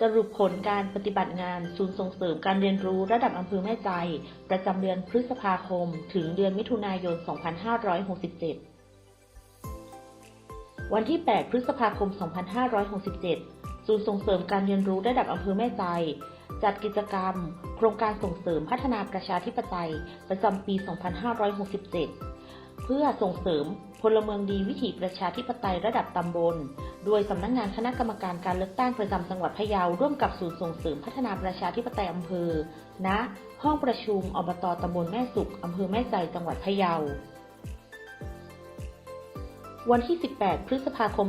สรุปผลการปฏิบัติงานศูนย์ส่งเสริมการเรียนรู้ระดับอำเภอแม่ใจ ประจำเดือนพฤษภาคม ถึงเดือนมิถุนายน 2567 วันที่ 8 พฤษภาคม 2567 ศูนย์ส่งเสริมการเรียนรู้ระดับอำเภอแม่ใจ จัดกิจกรรม โครงการส่งเสริมพัฒนาประชาธิปไตย ประจำปี 2567 เพื่อส่งเสริมพลเมืองดีวิถีประชาธิปไตยระดับตำบล ดยสำนักงงานคณะกรรมการการเลือกตั้งประจำจังหวัดพะเยาร่วมกับศูนย์ส่งเสริมพัฒนาประชาธิปไตยอำเภอณห้องประชุมอบตตำบลแม่สุขอำเภอแม่ใจจังหวัดพะเยาวันที่ 18 พฤษภาคม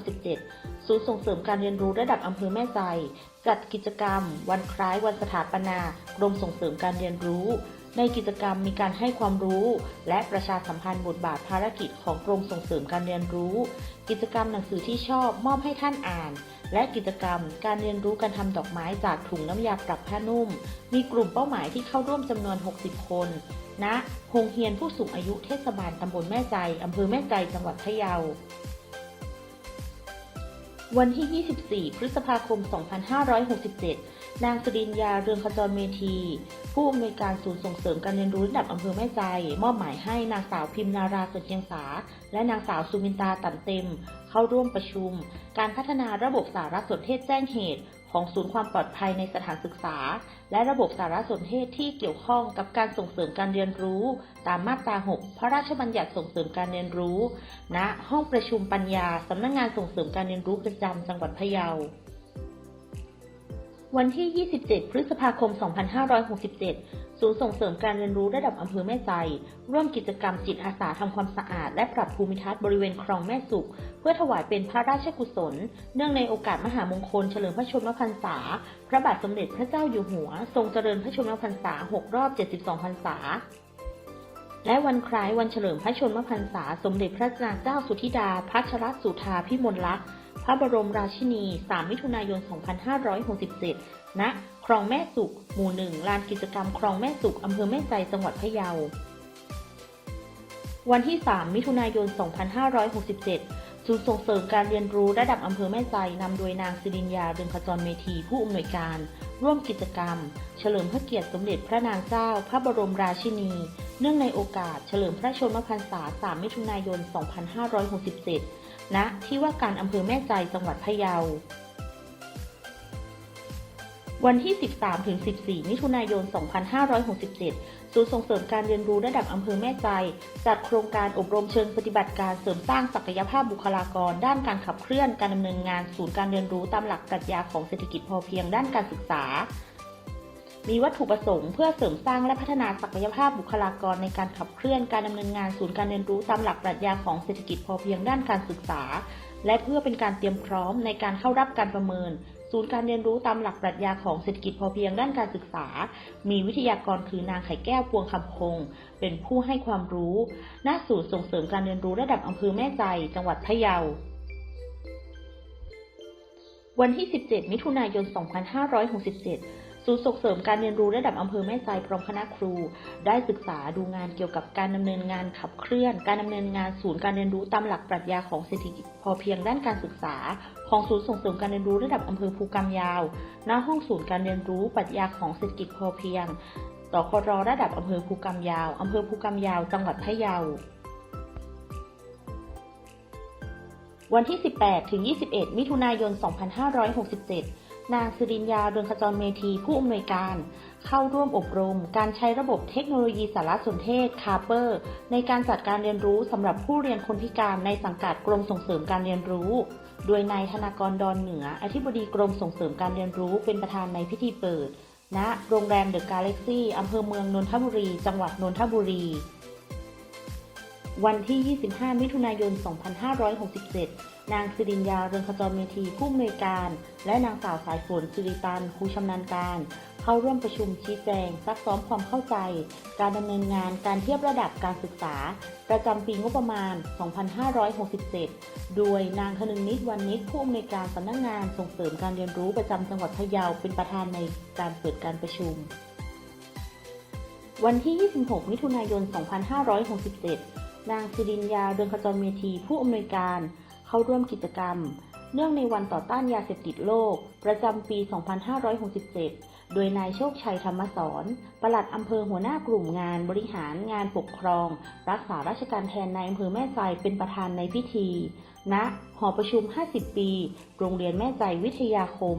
2567 ศูนย์ส่งเสริมการเรียนรู้ระดับอำเภอแม่ใจ จัดกิจกรรม วันคล้ายวันสถาปนากรมส่งเสริมการเรียนรู้ ในกิจกรรมมีการให้ความรู้ และประชาสัมพันธ์บทบาทภารกิจของกรมส่งเสริมการเรียนรู้ กิจกรรมหนังสือที่ชอบมอบให้ท่านอ่าน และกิจกรรมการเรียนรู้การทำดอกไม้จากถุงน้ำยาปรับผ้านุ่ม มีกลุ่มเป้าหมายที่เข้าร่วมจำนวน 60 คนณโรงเรียนผู้สูงอายุเทศบาลตำบลแม่ใจอำเภอแม่ใจจังหวัดพะเยา วันที่ 24 พฤษภาคม 2567 นางสรินยาเรืองขจรเมธี ผู้อำนวยการศูนย์ส่งเสริมการเรียนรู้ระดับอำเภอแม่ใจ มอบหมายให้นางสาวพิมนาราสุดเชียงสา และนางสาวสุมินตาตันเต็ม เข้าร่วมประชุม การพัฒนาระบบสารสนเทศแจ้งเหตุ ของศูนย์ความปลอดภัยในสถานศึกษา และระบบสารสนเทศที่เกี่ยวข้องกับการส่งเสริมการเรียนรู้ ตามมาตรา 6 พระราชบัญญัติส่งเสริมการเรียนรู้ณห้องประชุมปัญญาสำนักงงานส่งเสริมการเรียนรู้ประจำจังหวัดพะเยา วันที่ 27 พฤษภาคม 2567 ศูนย์ส่งเสริมการเรียนรู้ระดับอำเภอแม่ใจ ร่วมกิจกรรมจิตอาสาทำความสะอาด และปรับภูมิทัศน์บริเวณคลองแม่สุข เพื่อถวายเป็นพระราชกุศล เนื่องในโอกาสมหามงคลเฉลิมพระชนมพรรษา พระบาทสมเด็จพระเจ้าอยู่หัว ทรงเจริญพระชนมพรรษา 6 รอบ 72 พรรษาและวันคล้ายวันเฉลิมพระชนมพรรษา สมเด็จพระนางเจ้าสุธิดา พัชรสุธาพิมลลักษณ์ พระบรมราชินี 3 มิถุนายน 2567 ณ คลองแม่สุข หมู่หนึ่งลานกิจกรรมคลองแม่สุขอำเภอแม่ใจ จังหวัดพะเยา วันที่ 3 มิถุนายน 2567 ศูนย์ส่งเสริมการเรียนรู้ระดับอำเภอแม่ใจนำโดยนางสิรินยาเรืองขจรเมธีผู้อำนวยการ ร่วมกิจกรรม เฉลิมพระเกียรติสมเด็จพระนางเจ้า พระบรมราชินี เนื่องในโอกาส เฉลิมพระชนมพรรษา 3 มิถุนายน 2567 ณที่ว่าการอำเภอแม่ใจจังหวัดพะเยา วันที่ 13 ถึง 14 มิถุนายน 2567 ศูนย์ส่งเสริมการเรียนรู้ระดับอำเภอแม่ใจ จัดโครงการอบรมเชิงปฏิบัติการเสริมสร้างศักยภาพบุคลากร ด้านการขับเคลื่อนการดำเนินงานศูนย์การเรียนรู้ตามหลักปรัชญาของเศรษฐกิจพอเพียงด้านการศึกษา มีวัตถุประสงค์เพื่อเสริมสร้างและพัฒนาศักยภาพบุคลากรในการขับเคลื่อนการดำเนินงานศูนย์การเรียนรู้ตามหลักปรัชญาของเศรษฐกิจพอเพียงด้านการศึกษา และเพื่อเป็นการเตรียมพร้อมในการเข้ารับการประเมิน ศูนย์การเรียนรู้ตามหลักปรัชญาของเศรษฐกิจพอเพียงด้านการศึกษา มีวิทยากรคือนางไข่แก้วพวงคำคง เป็นผู้ให้ความรู้ณศูนย์ส่งเสริมการเรียนรู้ระดับอำเภอแม่ใจ จังหวัดพะเยาวันที่ 17 มิถุนายน 2567 ศูนย์ส่งเสริมการเรียนรู้ระดับอำเภอแม่ใจพร้อมคณะครู ได้ศึกษาดูงานเกี่ยวกับการดำเนินงานขับเคลื่อน การดำเนินงานศูนย์การเรียนรู้ตามหลักปรัชญาของเศรษฐกิจพอเพียงด้านการศึกษา ของศูนย์ส่งเสริมการเรียนรู้ระดับอำเภอภูกำยาวณห้องศูนย์การเรียนรู้ปรัชญาของเศรษฐกิจพอเพียงสครระดับอำเภอภูกำยาวอำเภอภูกำยาว จังหวัดพะเยา วันที่ 18 ถึง 21 มิถุนายน 2567 นางสิรินยาเรืองขจรเมธีผู้อำนวยการ เข้าร่วมอบรม การใช้ระบบเทคโนโลยีสารสนเทศคาเปอร์ในการจัดการเรียนรู้สำหรับผู้เรียนคนพิการในสังกัดกรมส่งเสริมการเรียนรู้ โดยนายธนากรดอนเหนือ อธิบดีกรมส่งเสริมการเรียนรู้เป็นประธานในพิธีเปิดณโรงแรมเดอะกาแล็กซี่อำเภอเมืองนนทบุรี จังหวัดนนทบุรี วันที่ 25 มิถุนายน 2567 นางสิรินยา เรืองขจรเมธีผู้อำนวยการ และนางสาวสายฝนสิริตันครูชำนาญการ เข้าร่วมประชุมชี้แจง ซักซ้อมความเข้าใจ การดำเนินงานการเทียบระดับการศึกษา ประจำปีงบประมาณ 2567 โดยนางคนึงนิดวันนิดผู้อำนวยการสำนักงงานส่งเสริมการเรียนรู้ประจำจังหวัดพะเยาเป็นประธานในการเปิดการประชุม วันที่ 26 มิถุนายน 2567 นางสิรินยาเรืองขจรเมธีผู้อำนวยการ เข้าร่วมกิจกรรม เนื่องในวันต่อต้านยาเสพติดโลก ประจำปี 2567 โดยนายโชคชัยธรรมสอนปลัดอำเภอหัวหน้ากลุ่มงานบริหารงานปกครอง รักษาราชการแทนนายอำเภอแม่ใจเป็นประธานในพิธีณหอประชุม 50 ปี โรงเรียนแม่ใจวิทยาคม